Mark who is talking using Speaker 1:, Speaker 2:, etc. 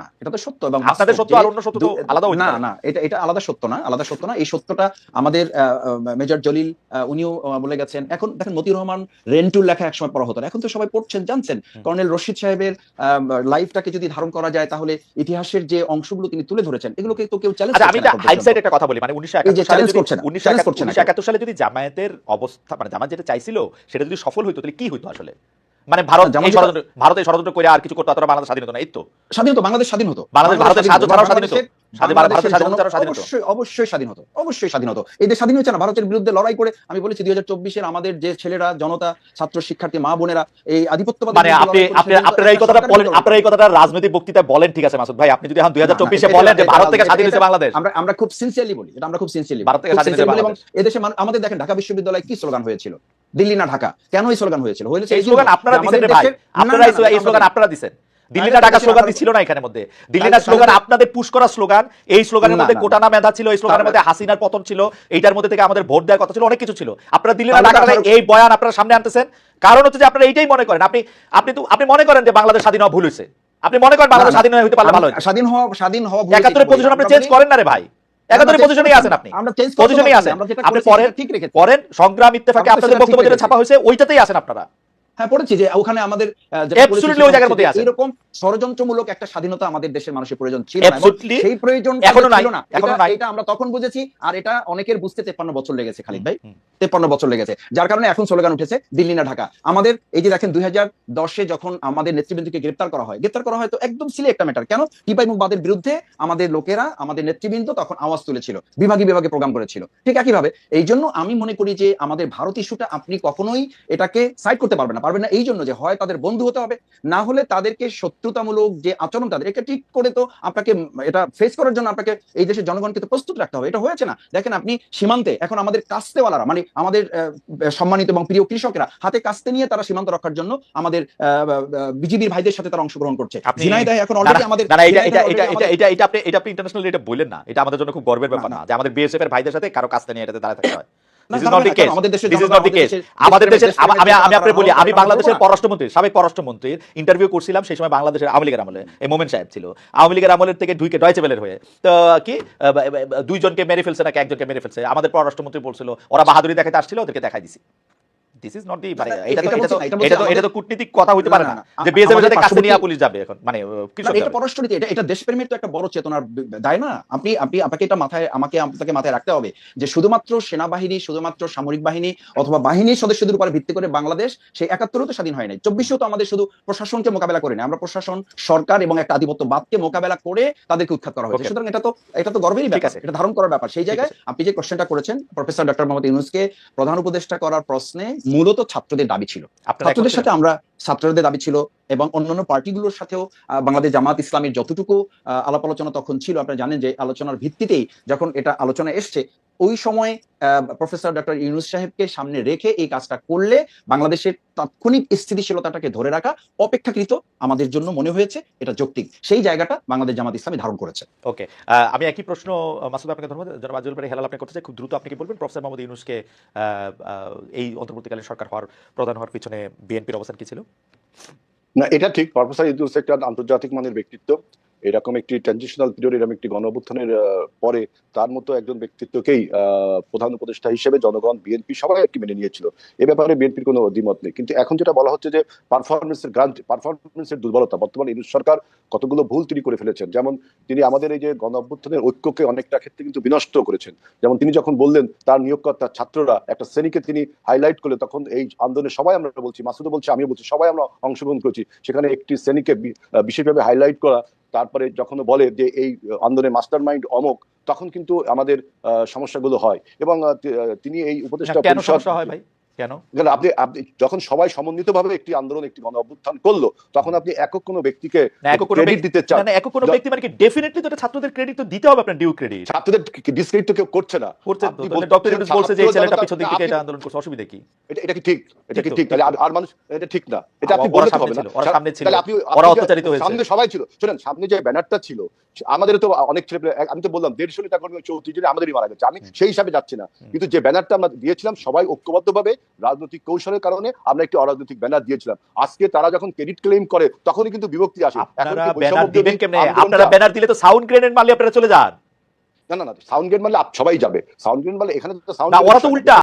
Speaker 1: না। এটা তো সত্য এবং
Speaker 2: আপনাদের সত্য আর অন্য সত্য তো আলাদা
Speaker 1: না না এটা এটা আলাদা সত্য না আলাদা সত্য না। এই সত্যটা আমাদের মেজর জলিল উনিও বলে গেছেন। এখন দেখেন মতিউর রহমান রেন্টুর লেখা একসময় পড়া হতো এখন তো সবাই পড়ছেন জানছেন। কর্নেল রশিদ সাহেবের লাইফটাকে যদি ধারণ করা যায় তাহলে ইতিহাসের যে অংশগুলো তিনি তুলে ধরেছেন এগুলোকে তো কেউ চ্যালেঞ্জ
Speaker 2: আমি হাইটসাইড একটা কথা বলি। মানে উনিশশো
Speaker 1: এই যে
Speaker 2: একাত্তর সালে
Speaker 1: challenge
Speaker 2: যদি
Speaker 1: করছে না,
Speaker 2: উনিশশো
Speaker 1: challenge
Speaker 2: একাত্তর
Speaker 1: করছে না
Speaker 2: উনিশশো একাত্তর সালে যদি জামায়াতের অবস্থা মানে জামায়াত যেটা চাইছিল সেটা যদি সফল হইতো তাহলে কি হইতো আসলে? মানে ভারত
Speaker 1: জামাত
Speaker 2: এই ষড়যন্ত্র করে আর কিছু করতো অথবা বাংলাদেশ স্বাধীন হতো না এই তো।
Speaker 1: স্বাধীন হতো বাংলাদেশ স্বাধীন হতো।
Speaker 2: বাংলাদেশ ভারতের
Speaker 1: স্বাধীন
Speaker 2: সাহায্য ছাড়াও স্বাধীন হতো।
Speaker 1: বাংলাদেশের-
Speaker 2: স্বাধীন- ভারতের
Speaker 1: বাংলাদেশের
Speaker 2: স্বাধীন
Speaker 1: জন-
Speaker 2: ছাড়াও স্বাধীন হতো।
Speaker 1: অবশ্যই অবশ্যই স্বাধীন হতো অবশ্যই স্বাধীন হতো। এই দেশ স্বাধীন হয়েছে না ভারতের বিরুদ্ধে লড়াই করে আমি বলেছি দুই হাজার চব্বিশের আমাদের যে ছেলেরা জনতা ছাত্র শিক্ষার্থী মা বোনেরা এই
Speaker 2: মানে আপনি আপনারা এই কথাটা বলেন
Speaker 1: বিরুদ্ধে
Speaker 2: আপনারা এই কথাটা রাজনৈতিক বক্তৃতায় বলেন ঠিক আছে মাসুদ ভাই। আপনি যদি এখন দুই হাজার চব্বিশে বলেন যে ভারত থেকে স্বাধীন হয়েছে বাংলাদেশ।
Speaker 1: আমরা আমরা খুব সিনসিয়ারলি বলি এটা আমরা খুব সিনসিয়ারলি
Speaker 2: ভারত থেকে স্বাধীন হয়েছে
Speaker 1: এবং এদেশে আমাদের দেখেন ঢাকা বিশ্ববিদ্যালয়ে কি স্লোগান হয়েছিল? দিল্লি না ঢাকা। কেন এই স্লোগান হয়েছিল? হয়েছে
Speaker 2: এই
Speaker 1: এই
Speaker 2: স্লোগান আপনারা
Speaker 1: যে
Speaker 2: দিচ্ছেন
Speaker 1: আমাদের
Speaker 2: রে ভাই আপনারা এই স্লো-
Speaker 1: না,
Speaker 2: এই স্লোগান আপনারা দিচ্ছেন দিল্লি ঢাকা স্লোগান ছিল না এখানের মধ্যে। দিল্লি স্লোগান আপনাদের পুশ করা স্লোগান এই স্লোগানের মধ্যে
Speaker 1: না,
Speaker 2: মেধা ছিল এই স্লোগানের মধ্যে হাসিনার পতন ছিল এইটার মধ্যে থেকে আমাদের ভোট দেওয়ার কথা ছিল অনেক কিছু ছিল। আপনারা দিল্লি ঢাকা এই বয়ান আপনারা সামনে আনতেছেন। কারণ হচ্ছে যে আপনারা এইটাই মনে করেন। আপনি আপনি তো আপনি মনে করেন যে বাংলাদেশ স্বাধীন হওয়া ভুল হয়েছে। আপনি মনে করেন বাংলাদেশ স্বাধীন হইতে পারলে ভালো
Speaker 1: স্বাধীন হওয়া স্বাধীন হওয়া
Speaker 2: একাত্তরের পজিশন আপনি চেঞ্জ করেন না রে ভাই। একাত্তরের
Speaker 1: আমরা
Speaker 2: পজিশনেই আছেন আপনি। পজিশনেই আছেন।
Speaker 1: ঠিক
Speaker 2: পড়েন সংগ্রাম ইত্তেফাকে আপনাদের বক্তব্য যেটা ছাপা হয়েছে ওইটাতেই আছেন আপনারা।
Speaker 1: হ্যাঁ পড়েছি যে ওখানে আমাদের। এরকম ষড়যন্ত্রমূলক একটা স্বাধীনতা আমাদের দেশের মানুষের প্রয়োজন ছিল। সেই প্রয়োজন
Speaker 2: এখনও
Speaker 1: ছিল না। এটা- আমরা তখন বুঝেছি আর এটা অনেকের বুঝতে তেপ্পান্ন বছর লেগেছে খালিদ ভাই। তেপ্পান্ন বছর লেগেছে। যার কারণে এখন স্লোগান উঠেছে দিল্লি না ঢাকা। আমাদের এই যে দেখেন দুই হাজার দশে যখন আমাদের নেতৃবৃন্দকে গ্রেপ্তার করা হয় গ্রেপ্তার করা হয় তো একদম সিলে একটা ম্যাটার কেন? টিপাই মুখবাদের বিরুদ্ধে আমাদের লোকেরা আমাদের নেতৃবৃন্দ তখন আওয়াজ তুলেছিল বিভাগে বিভাগে প্রোগ্রাম করেছিল। ঠিক একইভাবে এই জন্য আমি মনে করি যে আমাদের ভারত ইস্যুটা আপনি কখনোই এটাকে সাইড করতে পারবেন না। পারবেন না। এই জন্য যে হয় তাদের বন্ধু হতে হবে। না হলে তাদেরকে শত্রুতামূলক যে আচরণ তাদের এটা ঠিক করে তো আপনাকে এটা ফেস করার জন্য আপনাকে এই দেশের জনগণকে তো প্রস্তুত রাখতে হবে। এটা হয়েছে না। দেখেন আপনি সীমান্তে এখন আমাদের কাস্তেওয়ালারা মানে আমাদের সম্মানিত এবং প্রিয় কৃষকেরা হাতে কাস্তে নিয়ে তারা সীমান্ত রক্ষার জন্য আমাদের বিজিবির ভাইদের সাথে তারা অংশগ্রহণ করছে। ঝিনাইদহে এখন অলরেডি আমাদের
Speaker 2: এটা এটা এটা এটা এটা আপনি এটা আপনি ইন্টারন্যাশনাল এটা বললেন না। এটা আমাদের জন্য খুব গর্বের ব্যাপার
Speaker 1: না,
Speaker 2: যে আমাদের বিএসএফ এর ভাইদের সাথে কারও কাছে নিয়ে এটাতে দাঁড়ায় থাকতে হয়।
Speaker 1: আমাদের দেশের
Speaker 2: আমি আমি আমি বলি আমি বাংলাদেশের পররাষ্ট্রমন্ত্রী সাবেক পররাষ্ট্রমন্ত্রীর ইন্টারভিউ করছিলাম সেই সময় বাংলাদেশের আওয়ামী লীগের আমলে। এই মোমেন সাহেব ছিল। আওয়ামী লীগের আমলের থেকে ঢুকে ডয়চে বেলের হয়ে। তো কি? দুইজনকে মেরে ফেলছে নাকি একজনকে মেরে ফেলছে? আমাদের পররাষ্ট্রমন্ত্রী বলছিল ওরা বাহাদুরি দেখাতে আসছিল ওদেরকে দেখাই দিছি। দিস ইজ নট দি মানে
Speaker 1: না, না,
Speaker 2: এটা তো
Speaker 1: এটা
Speaker 2: এটা তো
Speaker 1: এটা
Speaker 2: তো এটা
Speaker 1: আমাদের-
Speaker 2: তো কূটনীতিক কথা হইতে পারে
Speaker 1: না,
Speaker 2: না
Speaker 1: না,
Speaker 2: যে বিএসএফ এর সাথে কাছে নিয়ে পুলিশ যাবে এখন মানে আহ,
Speaker 1: এটা পররাষ্ট্রনীতি এটা এটা দেশপ্রেমের তো একটা বড় চেতনার দায় না? আপনি আপনি আপনাকে এটা মাথায় আমাকে আপনাকে মাথায় রাখতে হবে যে শুধুমাত্র সেনাবাহিনী শুধুমাত্র সামরিক বাহিনী অথবা বাহিনীর সদস্যদের উপর ভিত্তি করে বাংলাদেশ সেই একাত্তরও তো স্বাধীন হয় নাই। চব্বিশেও তো আমাদের শুধু প্রশাসনকে মোকাবেলা করে না আমরা প্রশাসন সরকার এবং একটা আধিপত্যবাদকে মোকাবেলা করে তাদেরকে উৎখাত করা হয়েছে। সুতরাং এটা তো এটা তো গর্বেরই ব্যাপার। এটা ধারণ করার ব্যাপার। সেই জায়গায় আপনি যে কোশ্চেনটা করেছেন প্রফেসর ডক্টর মোহাম্মদ ইউনুসকে প্রধান উপদেষ্টা করার প্রশ্নে মূলত ছাত্রদের দাবি ছিল। ছাত্রদের সাথে আমরা ছাত্রদের দাবি ছিল এবং অন্যান্য পার্টিগুলোর সাথেও বাংলাদেশ জামাত ইসলামের যতটুকু আহ, আলাপ আলোচনা তখন ছিল আপনারা জানেন যে আলোচনার ভিত্তিতেই যখন এটা আলোচনা এসছে ওই সময় প্রফেসর ডক্টর ইউনুস সাহেবকে সামনে রেখে এই কাজটা করলে বাংলাদেশের তাৎক্ষণিক স্থিতিশীলতাটাকে ধরে রাখা অপেক্ষাকৃত আমাদের জন্য মনে হয়েছে এটা যৌক্তিক। সেই জায়গাটা বাংলাদেশ জামাত ইসলামী ধারণ করেছে।
Speaker 2: ওকে আমি একই প্রশ্ন মাসুদ আপনাকে ধন্যবাদ। জনাব আজুল বাড়ি হেলাল আপনি করতে চাই। খুব দ্রুত আপনি কি বলবেন? প্রফেসর মোহাম্মদ ইউনুসকে আহ, আহ, এই অন্তর্বর্তীকালীন সরকার হওয়ার প্রধান হওয়ার পিছনে বিএনপির অবস্থান কি ছিল?
Speaker 3: না এটা ঠিক। প্রফেসর ইউনুস একটা আন্তর্জাতিক মানের ব্যক্তিত্ব। এরকম একটি ট্রানজিশনাল পিরিয়ড এরকম একটি গণ অভ্যুত্থানের পরে তার মতো একজন ব্যক্তিত্বকেই প্রধান উপদেষ্টা হিসেবে জনগণ, বিএনপি সবাই আর কি মেনে নিয়েছিল। এ ব্যাপারে বিএনপির কোনো দ্বিমত নেই। কিন্তু এখন যেটা বলা হচ্ছে যে পারফরমেন্সের গ্রান্ট পারফরমেন্সের দুর্বলতা, বর্তমানে ইউনুস সরকার কতগুলো ভুল তিনি করে ফেলেছেন। যেমন তিনি আমাদের এই যে গণ অভ্যুত্থানের ঐক্যকে অনেকটা ক্ষেত্রে কিন্তু বিনষ্ট করেছেন। যেমন তিনি যখন বললেন, তার নিয়োগকর্তা ছাত্ররা একটা শ্রেণীকে তিনি হাইলাইট করলে তখন এই আন্দোলনে সবাই আমরা বলছি, মাসুদও বলছি, আমিও বলছি, সবাই আমরা অংশগ্রহণ করেছি। সেখানে একটি শ্রেণীকে বিশেষভাবে হাইলাইট করা তারপরে যখন বলে যে এই আন্দোলনের মাস্টার মাইন্ড অমক তখন কিন্তু আমাদের সমস্যাগুলো হয়। এবং তিনি এই উপদেষ্টা
Speaker 2: কেন
Speaker 3: পরিষদ-
Speaker 2: সমস্যা হয় ভাই? কেন?
Speaker 3: কেন আপনি আপনি যখন সবাই সমন্বিতভাবে একটি আন্দোলন একটি গণ অভ্যুত্থান করল তখন আপনি একক কোনো ব্যক্তিকে ক্রেডিট দিতে চান।
Speaker 2: না, একক কোনো ব্যক্তি মানে কি? ডেফিনেটলি তো ছাত্রদের ক্রেডিট তো দিতে হবে আপনার ডিউ ক্রেডিট
Speaker 3: ছাত্রদের ডিসক্রেডিট তো কেউ করছে না।
Speaker 2: করছে ডক্টর ইউনুস বলছে যে এই ছেলেটা পিছন দিক থেকে এটা আন্দোলন করছে অসুবিধা কি?
Speaker 3: এটা এটা কি ঠিক? এটা কি
Speaker 2: ঠিক
Speaker 3: তাহলে আর মানুষ এটা ঠিক না। এটা আপনি
Speaker 2: ওরা
Speaker 3: বলতে তো
Speaker 2: সামনে
Speaker 3: হবে না।
Speaker 2: সামনে ছিল,
Speaker 3: তাহলে আপনি
Speaker 2: ওরা অত্যাচারিত হয়েছে।
Speaker 3: সামনে সবাই ছিল। শুনেন সামনে যে ব্যানারটা ছিল আমাদের তো অনেক ছেলে আমি তো বললাম দেড়শো নেতা কর্মী চৌত্রিশ জন আমাদেরই মারা গেছে। আমি সেই হিসাবে যাচ্ছি না। কিন্তু যে ব্যানারটা আমরা দিয়েছিলাম সবাই ঐক্যবদ্ধভাবে রাজনৈতিক কৌশলের কারণে আমরা একটি অরাজনৈতিক ব্যানার দিয়েছিলাম। আজকে তারা যখন ক্রেডিট ক্লেম করে তখনই কিন্তু বিভক্তি আসে।
Speaker 2: আপনারা ব্যানার দিলে তো সাউন্ড গ্রেনেড মারলে আপনারা চলে যান।
Speaker 3: না না না সাউন্ড গেট মানে সবাই যাবে। সাউন্ড গেট মানে এখানে তো সাউন্ড
Speaker 2: ওরা তো উল্টা।